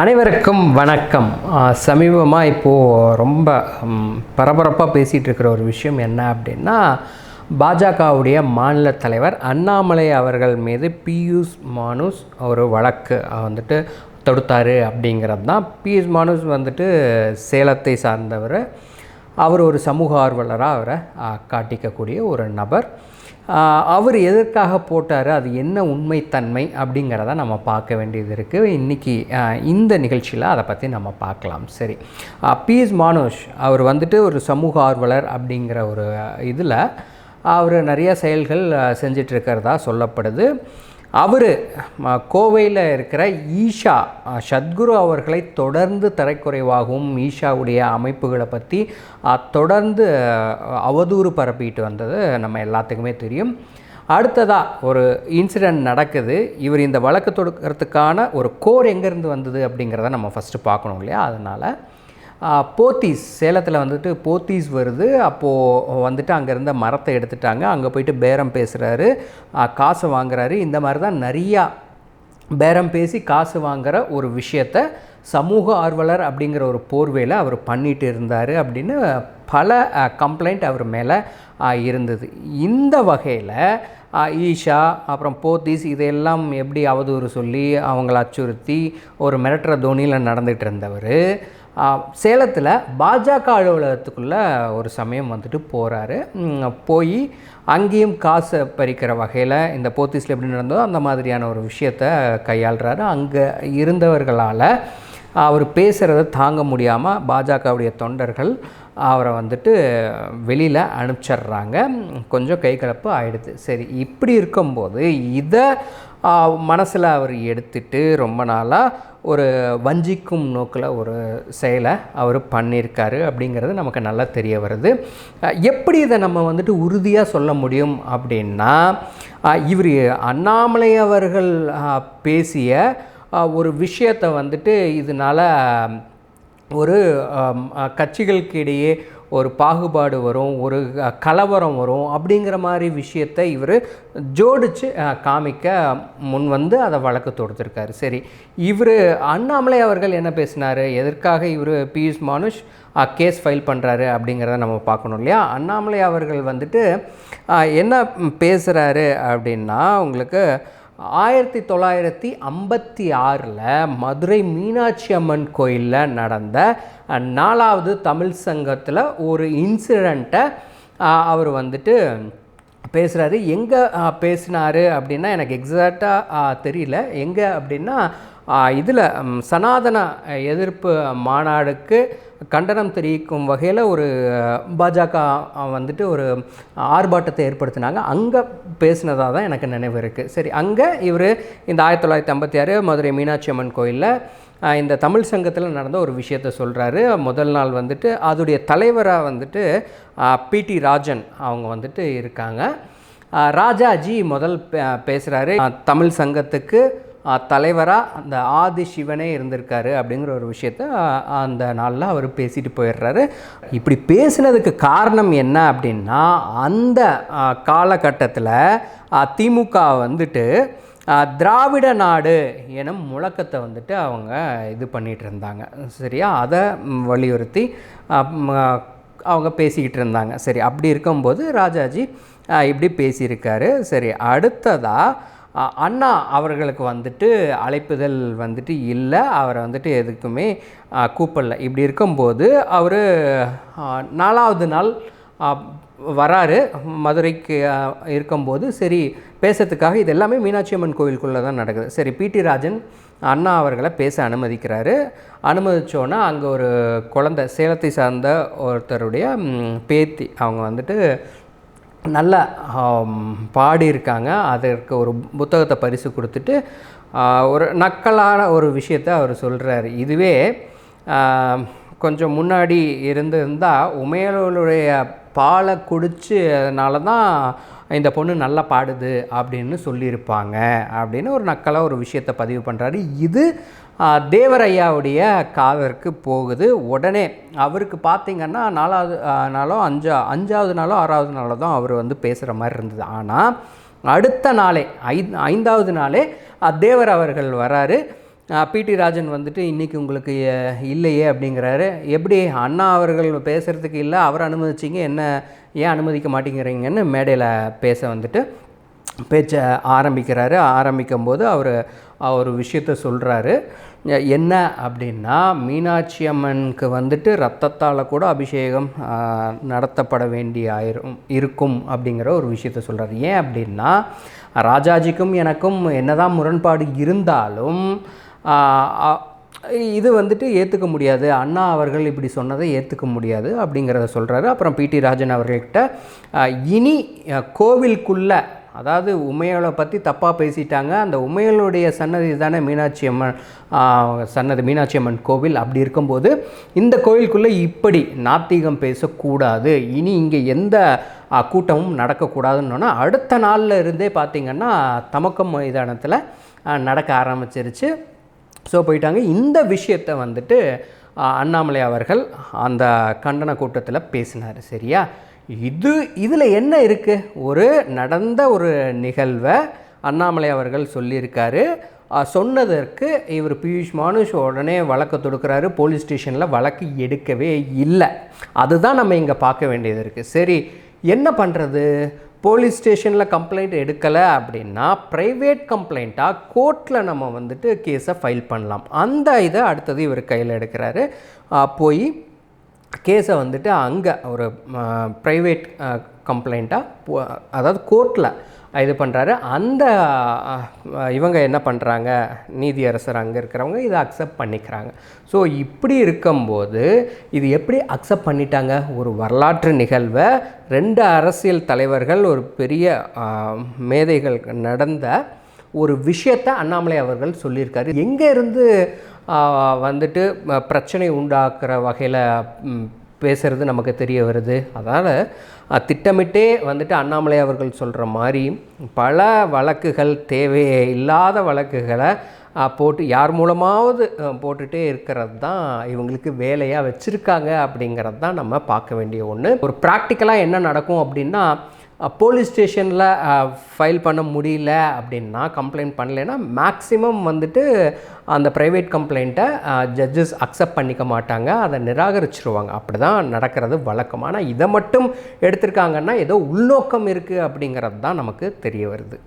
அனைவருக்கும் வணக்கம். சமீபமாக இப்போது ரொம்ப பரபரப்பாக பேசிகிட்டு இருக்கிற ஒரு விஷயம் என்ன அப்படின்னா பாஜகவுடைய மாநில தலைவர் அண்ணாமலை அவர்கள் மீது பியூஷ் மானுஸ் ஒரு வழக்கு வந்துட்டு தொடுத்தார் அப்படிங்கிறது தான். பியூஷ் மானுஸ் வந்துட்டு சேலத்தை சார்ந்தவர். அவர் ஒரு சமூக ஆர்வலராக அவரை காட்டிக்கக்கூடிய ஒரு நபர். அவர் எதற்காக போட்டார்? அது என்ன உண்மைத்தன்மை அப்படிங்கிறத நம்ம பார்க்க வேண்டியது இருக்குது இன்றைக்கி இந்த நிகழ்ச்சியில் அதை பற்றி நம்ம பார்க்கலாம். சரி. பிஎஸ் மானோஷ் அவர் வந்துட்டு ஒரு சமூக ஆர்வலர் அப்படிங்கிற ஒரு இதில் அவர் நிறைய செயல்கள் செஞ்சிட்ருக்கிறதா சொல்லப்படுது. அவர் கோவையில் இருக்கிற ஈஷா சத்குரு அவர்களை தொடர்ந்து தரைக்குறைவாகவும் ஈஷாவுடைய அமைப்புகளை பற்றி தொடர்ந்து அவதூறு பரப்பிட்டு வந்தது நம்ம எல்லாத்துக்குமே தெரியும். அடுத்ததாக ஒரு இன்சிடெண்ட் நடக்குது. இவர் இந்த வழக்கு தொடுக்கிறதுக்கான ஒரு கோர் எங்கேருந்து வந்தது அப்படிங்கிறத நம்ம ஃபஸ்ட்டு பார்க்கணும் இல்லையா? அதனால் போத்தீஸ். சேலத்தில் வந்துட்டு போத்தீஸ் வருது. அப்போது வந்துட்டு அங்கே இருந்த மரத்தை எடுத்துட்டாங்க. அங்கே போயிட்டு பேரம் பேசுகிறாரு காசு வாங்குறாரு. இந்த மாதிரி தான் நிறையா பேரம் பேசி காசு வாங்குகிற ஒரு விஷயத்த சமூக ஆர்வலர் அப்படிங்கிற ஒரு போர்வையில் அவர் பண்ணிட்டு இருந்தார் அப்படின்னு பல கம்ப்ளைண்ட் அவர் மேலே இருந்தது. இந்த வகையில் ஈஷா அப்புறம் போத்தீஸ் இதையெல்லாம் எப்படி அவதூறு சொல்லி அவங்கள அச்சுறுத்தி ஒரு மிரட்டுற தோனியில் நடந்துகிட்டு இருந்தவர் சேலத்தில் பாஜக அலுவலகத்துக்குள்ளே ஒரு சமயம் வந்துட்டு போகிறாரு போய் அங்கேயும் காசை பறிக்கிற வகையில் இந்த போத்தீஸில் எப்படி நடந்ததோ அந்த மாதிரியான ஒரு விஷயத்தை கையாளுறாரு. அங்கே இருந்தவர்களால் அவர் பேசுகிறத தாங்க முடியாமல் பாஜகவுடைய தொண்டர்கள் அவரை வந்துட்டு வெளியில் அனுப்பிச்சிட்றாங்க. கொஞ்சம் கை கலப்பு ஆகிடுது சரி இப்படி இருக்கும்போது இதை மனசில் அவர் எடுத்துட்டு ரொம்ப நாளாக ஒரு வஞ்சிக்கும் நோக்கில் ஒரு செயலை அவர் பண்ணியிருக்காரு அப்படிங்கிறது நமக்கு நல்லா தெரிய வருது. எப்படி இதை நம்ம வந்துட்டு உறுதியாக சொல்ல முடியும் அப்படின்னா இவர் அண்ணாமலை அவர்கள் பேசிய ஒரு விஷயத்தை வந்துட்டு இதனால் ஒரு கட்சிகளுக்கு இடையே ஒரு பாகுபாடு வரும் ஒரு கலவரம் வரும் அப்படிங்கிற மாதிரி விஷயத்தை இவர் ஜோடிச்சு காமிக்க முன் வந்து அதை வழக்கு தொடுத்திருக்காரு. சரி இவர் அண்ணாமலை அவர்கள் என்ன பேசினார்? எதற்காக இவர் பியூஷ் மானுஷ் கேஸ் ஃபைல் பண்ணுறாரு அப்படிங்கிறத நம்ம பார்க்கணும் இல்லையா? அண்ணாமலை அவர்கள் வந்துட்டு என்ன பேசுகிறாரு அப்படின்னா உங்களுக்கு ஆயிரத்தி தொள்ளாயிரத்தி ஐம்பத்தி ஆறில் மதுரை மீனாட்சி அம்மன் கோயிலில் நடந்த நாலாவது தமிழ் சங்கத்தில் ஒரு இன்சிடெண்ட்டை அவர் வந்துட்டு பேசுகிறாரு எங்கே பேசினார் அப்படின்னா எனக்கு எக்ஸாக்டாக தெரியல. எங்கே அப்படின்னா இதில் சனாதன எதிர்ப்பு மாநாடுக்கு கண்டனம் தெரிவிக்கும் வகையில் ஒரு பாஜக வந்துட்டு ஒரு ஆர்ப்பாட்டத்தை ஏற்படுத்தினாங்க. அங்கே பேசினதாக தான் எனக்கு நினைவு இருக்குது சரி அங்கே இவர் இந்த ஆயிரத்தி தொள்ளாயிரத்தி ஐம்பத்தி ஆறு மதுரை மீனாட்சி அம்மன் கோயிலில் இந்த தமிழ் சங்கத்தில் நடந்த ஒரு விஷயத்த சொல்கிறாரு முதல் நாள் வந்துட்டு அதோடைய தலைவராக வந்துட்டு பிடி ராஜன் அவங்க வந்துட்டு இருக்காங்க. ராஜாஜி முதல் பேசுகிறாரு தமிழ் சங்கத்துக்கு தலைவராக அந்த ஆதி சிவனே இருந்திருக்காரு அப்படிங்கிற ஒரு விஷயத்த அந்த நாளில் அவர் பேசிட்டு போயிடுறாரு. இப்படி பேசினதுக்கு காரணம் என்ன அப்படின்னா அந்த காலகட்டத்தில் திமுக வந்துட்டு திராவிட நாடு எனும் முழக்கத்தை வந்துட்டு அவங்க இது பண்ணிகிட்டு இருந்தாங்க. சரியா? அதை வலியுறுத்தி அவங்க பேசிக்கிட்டு இருந்தாங்க. சரி அப்படி இருக்கும்போது ராஜாஜி இப்படி பேசியிருக்காரு. சரி அடுத்ததாக அண்ணா அவர்களுக்கு வந்துட்டு அழைப்புதல் வந்துட்டு இல்லை. அவரை வந்துட்டு எதுக்குமே கூப்பிடல. இப்படி இருக்கும்போது அவர் நாலாவது நாள் வராரு. மதுரைக்கு இருக்கும்போது சரி பேசுறதுக்காக இது எல்லாமே மீனாட்சி அம்மன் கோவிலுக்குள்ளே தான் நடக்குது. சரி பிடி ராஜன் அண்ணா அவர்களை பேச அனுமதிக்கிறாரு. அனுமதித்தோன்னா அங்கே ஒரு குழந்தை சேலத்தை சார்ந்த ஒருத்தருடைய பேத்தி அவங்க வந்துட்டு நல்லா பாடியிருக்காங்க. அதற்கு ஒரு புத்தகத்தை பரிசு கொடுத்துட்டு ஒரு நக்கலான ஒரு விஷயத்தை அவர் சொல்கிறாரு இதுவே கொஞ்சம் முன்னாடி இருந்திருந்தால் உமையலுடைய பாலை குடிச்சதுனால தான் இந்த பொண்ணு நல்லா பாடுது அப்படின்னு சொல்லியிருப்பாங்க அப்படின்னு ஒரு நக்கலாக ஒரு விஷயத்தை பதிவு பண்ணுறாரு இது தேவரையாவுடைய காதற்கு போகுது. உடனே அவருக்கு பார்த்திங்கன்னா நாலாவது நாளோ அஞ்சா அஞ்சாவது நாளோ ஆறாவது நாளோ தான் அவர் வந்து பேசுகிற மாதிரி இருந்தது. ஆனால் அடுத்த நாளே ஐ ஐந்தாவது நாளே தேவர் அவர்கள் வராரு. பிடி ராஜன் வந்துட்டு இன்றைக்கி உங்களுக்கு இல்லையே அப்படிங்கிறாரு. எப்படி அண்ணா அவர்கள் பேசுகிறதுக்கு இல்லை அவர் அனுமதிச்சிங்க என்ன ஏன் அனுமதிக்க மாட்டேங்கிறீங்கன்னு மேடையில் பேச வந்துட்டு பேச்சை ஆரம்பிக்கிறாரு. ஆரம்பிக்கும் போது அவர் ஒரு விஷயத்த சொல்கிறாரு என்ன அப்படின்னா மீனாட்சி அம்மனுக்கு வந்துட்டு ரத்தத்தால் கூட அபிஷேகம் நடத்தப்பட வேண்டிய ஆயிரும் இருக்கும் அப்படிங்கிற ஒரு விஷயத்த சொல்கிறார் ஏன் அப்படின்னா ராஜாஜிக்கும் எனக்கும் என்னதான் முரண்பாடு இருந்தாலும் இது வந்துட்டு ஏற்றுக்க முடியாது. அண்ணா அவர்கள் இப்படி சொன்னதை ஏற்றுக்க முடியாது அப்படிங்கிறத சொல்கிறாரு அப்புறம் பிடி ராஜன் அவர்கள்கிட்ட இனி அஹ், கோவிலுக்குள்ள அதாவது உமையலை பற்றி தப்பாக பேசிட்டாங்க. அந்த உமையலுடைய சன்னதி தானே மீனாட்சி அம்மன் சன்னதி மீனாட்சி அம்மன் கோவில் அப்படி இருக்கும்போது இந்த கோவிலுக்குள்ளே இப்படி நாத்திகம் பேசக்கூடாது. இனி இங்கே எந்த கூட்டமும் நடக்கக்கூடாதுன்னு அடுத்த நாளில் இருந்தே பார்த்திங்கன்னா தமக்கம் மைதானத்தில் நடக்க ஆரம்பிச்சிருச்சு. ஸோ போயிட்டாங்க. இந்த விஷயத்தை வந்துட்டு அண்ணாமலை அவர்கள் அந்த கண்டன கூட்டத்தில் பேசினார். சரியா? இது இதில் என்ன இருக்குது ஒரு நடந்த ஒரு நிகழ்வை அண்ணாமலை அவர்கள் சொல்லியிருக்காரு. சொன்னதற்கு இவர் பியூஷ் மானுஷ் உடனே வழக்கு தொடுக்கிறாரு. போலீஸ் ஸ்டேஷனில் வழக்கு எடுக்கவே இல்லை. அதுதான் நம்ம இங்கே பார்க்க வேண்டியது இருக்குது சரி என்ன பண்ணுறது போலீஸ் ஸ்டேஷனில் கம்ப்ளைண்ட் எடுக்கலை அப்படின்னா ப்ரைவேட் கம்ப்ளைண்ட்டாக கோர்ட்டில் நம்ம வந்துட்டு கேஸை ஃபைல் பண்ணலாம். அந்த இதை அடுத்தது இவர் கையில் எடுக்கிறாரு. போய் கேஸை வந்துட்டு அங்கே ஒரு ப்ரைவேட் கம்ப்ளைண்ட்டாக அதாவது கோர்ட்டில் இது பண்ணுறாரு அந்த இவங்க என்ன பண்ணுறாங்க நீதியரசர் அங்கே இருக்கிறவங்க இதை அக்செப்ட் பண்ணிக்கிறாங்க. ஸோ இப்படி இருக்கும்போது இது எப்படி அக்செப்ட் பண்ணிட்டாங்க? ஒரு வரலாற்று நிகழ்வை ரெண்டு அரசியல் தலைவர்கள் ஒரு பெரிய மேதைகள் நடந்த ஒரு விஷயத்தை அண்ணாமலை அவர்கள் சொல்லியிருக்காரு. எங்கே இருந்து வந்துட்டு பிரச்சனை உண்டாக்குற வகையில் பேசுகிறது நமக்கு தெரிய வருது. அதனால் திட்டமிட்டே வந்துட்டு அண்ணாமலை அவர்கள் சொல்கிற மாதிரி பல வழக்குகள் தேவையே இல்லாத வழக்குகளை போட்டு யார் மூலமாவது போட்டுகிட்டே இருக்கிறது தான் இவங்களுக்கு வேலையாக வச்சுருக்காங்க அப்படிங்கிறது தான் நம்ம பார்க்க வேண்டிய ஒன்று ஒரு ப்ராக்டிக்கலாக என்ன நடக்கும் அப்படின்னா போலீஸ் ஸ்டேஷனில் ஃபைல் பண்ண முடியல அப்படின்னா கம்ப்ளைண்ட் பண்ணலைன்னா மேக்ஸிமம் வந்துட்டு அந்த ப்ரைவேட் கம்ப்ளைண்ட்டை ஜட்ஜஸ் அக்செப்ட் பண்ணிக்க மாட்டாங்க. அதை நிராகரிச்சிருவாங்க. அப்படி தான் நடக்கிறது வழக்கம். ஆனால் இதை மட்டும் எடுத்திருக்காங்கன்னா ஏதோ உள்நோக்கம் இருக்குது அப்படிங்கிறது தான் நமக்கு தெரிய வருது.